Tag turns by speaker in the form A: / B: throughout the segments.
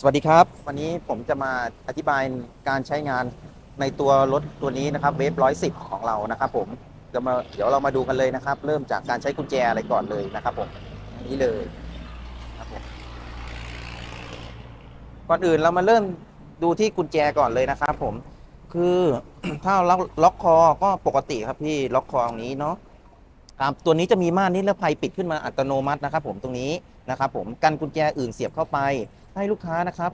A: สวัสดีครับ วันนี้ผมจะมาอธิบายการใช้งานในตัวรถตัวนี้นะครับเวฟร้อยสิบของเรานะครับผมจะมาเดี๋ยวเรามาดูกันเลยนะครับ เริ่มจากการใช้กุญแจอะไรก่อนเลยนะครับผมนี้เลยครับผมก่อนอื่นเรามาเริ่มดูที่กุญแจก่อนเลยนะครับ ผมคือถ้าล็อกล็อกคอก็ปกติครับพี่ล็อกคอตรงนี้เนาะตัวนี้จะมีม่านนิรภัยปิดขึ้นมาอัตโนมัตินะครับ ผมตรงนี้นะครับ ผมกันกุญแจอื่นเสียบเข้าไป ให้ลูกค้านะครับ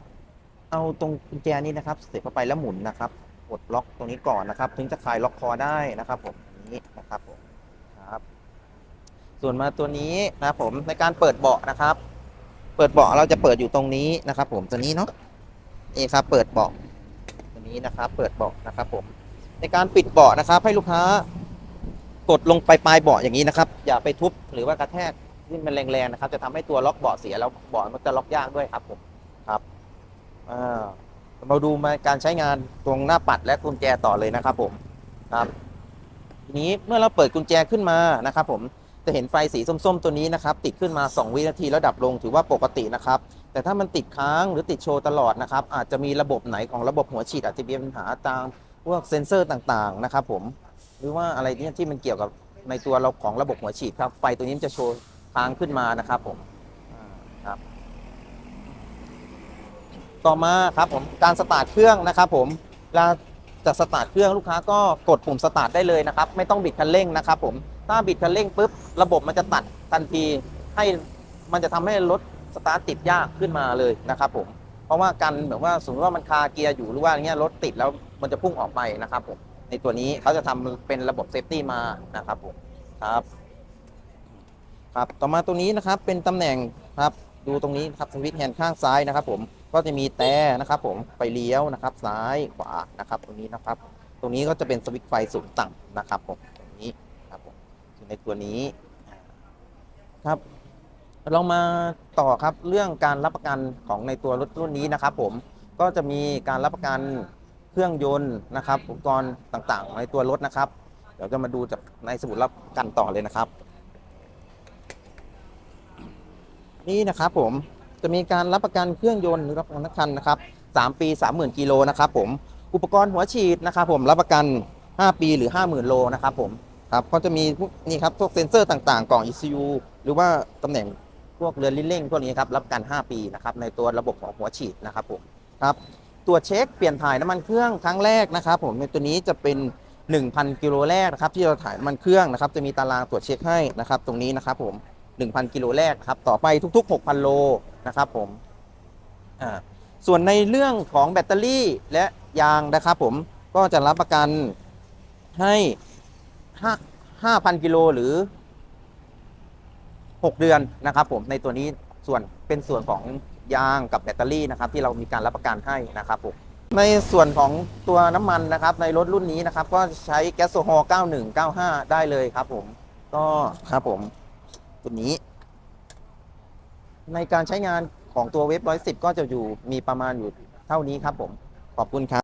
A: เอาตรงกุญแจนี้นะครับเสียบเข้าไปแล้วหมุนนะครับกดล็อกตรงนี้ก่อนนะครับ ถึงจะคลายล็อกคอได้นะครับ ผมอย่างนี้นะครับผมครับ ส่วนมาตัวนี้นะครับผมในการเปิดเบาะนะครับ เปิดเบาะเราจะเปิดอยู่ตรงนี้นะครับ ผมตัวนี้เนาะนี่ครับ เปิดเบาะตัวนี้นะครับ เปิดเบาะนะครับ ผม ในการปิดเบาะนะครับ ให้ลูกค้ากดลงไปปลายเบาะอย่างนี้นะครับ อย่าไปทุบหรือว่ากระแทกที่มันแรงๆนะครับ จะทำให้ตัวล็อกเบาะเสียแล้วเบาะมันจะล็อกยากด้วยครับผม ครับอ่ามาดูมาการใช้งานตรงหน้าปัดและกุญแจต่อเลยนะครับผมครับทีนี้เมื่อเราเปิดกุญแจขึ้นมานะครับผมจะเห็นไฟสีส้ม ๆ ตัวนี้นะครับติดขึ้นมา 2 วินาทีแล้วดับลงถือว่าปกตินะครับ แต่ถ้ามันติดค้างหรือติดโชว์ตลอดนะครับ อาจจะมีระบบไหนของระบบหัวฉีดอาจจะมีปัญหาตามพวกเซ็นเซอร์ต่างๆนะครับผมหรือว่าอะไรเนี่ยที่มันเกี่ยวกับในตัวเราของระบบหัวฉีดครับไฟตัวนี้มันจะโชว์ค้างขึ้นมานะครับผมครับ ต่อมาครับผมการสตาร์ทเครื่องนะครับผมเวลาจะสตาร์ทเครื่องลูกค้าก็กดปุ่มสตาร์ทได้เลยนะครับ ไม่ต้องบิดคันเร่งนะครับผมถ้าบิดคันเร่งปุ๊บระบบมันจะตัดทันทีให้มันจะทำให้รถสตาร์ทติดยากขึ้นมาเลยนะครับผมเพราะว่าการแบบว่าสมมติว่ามันคาเกียร์อยู่หรือว่าอย่างเงี้ยรถติดแล้วมันจะพุ่งออกไปนะครับผมในตัวนี้เขาจะทำเป็นระบบเซฟตี้มานะครับผมครับครับต่อมาตรงนี้นะครับเป็นตำแหน่งครับดูตรงนี้ครับสวิตช์แฮนด์ข้างซ้ายนะครับผม ก็จะมีแต่นะครับผมไฟเลี้ยวนะครับ ซ้ายขวานะครับ ตรงนี้นะครับ ตรงนี้ก็จะเป็นสวิตช์ไฟสูงต่ำนะครับผมตรงนี้ครับผมในตัวนี้ครับเรามาต่อครับเรื่องการรับประกันของในตัวรถรุ่นนี้นะครับ ผมก็จะมีการรับประกันเครื่องยนต์นะครับอุปกรณ์ต่างๆ ในตัวรถนะครับ เดี๋ยวจะมาดูจากในสมุดรับประกันต่อเลยนะครับ นี่นะครับผม จะมีการรับประกันเครื่องยนต์หรือรับประกันคันนะครับ3ปี 30,000กิโลนะครับผมอุปกรณ์หัวฉีดนะครับผมรับประกัน 5 ปีหรือ 50,000 โลนะครับผมครับก็จะมีนี่ครับพวกเซ็นเซอร์ต่างๆกล่อง ECU หรือว่าตำแหน่งพวกเรือนลิ้นเร่งพวกนี้ครับรับประกัน 5 ปีนะครับในตัวระบบของหัวฉีดนะครับผมครับตรวจเช็คเปลี่ยนถ่ายน้ำมันเครื่องครั้งแรกนะครับผมในตัวนี้จะเป็น 1,000 กิโลแรกนะครับที่เราถ่ายน้ำมันเครื่องนะครับจะมีตารางตรวจเช็คให้นะครับตรงนี้นะครับผม1,000 กิโลแรกครับต่อไปทุก ๆ 6,000 โล นะครับผมส่วนในเรื่องของแบตเตอรี่และยางนะครับผมก็จะรับประกันให้5 5,000กิโลหรือ 6 เดือนนะครับผมในตัวนี้ส่วนเป็นส่วนของยางกับแบตเตอรี่นะครับที่เรามีการรับประกันให้นะครับผมในส่วนของตัวน้ำมันนะครับในรถรุ่นนี้นะครับ ก็ใช้แก๊สโซฮอล์91 95 ได้เลยครับผมก็ครับผมตัวนี้ ในการใช้งานของตัวเว็บร้อยสิบก็จะอยู่มีประมาณอยู่เท่านี้ครับผม ขอบคุณครับ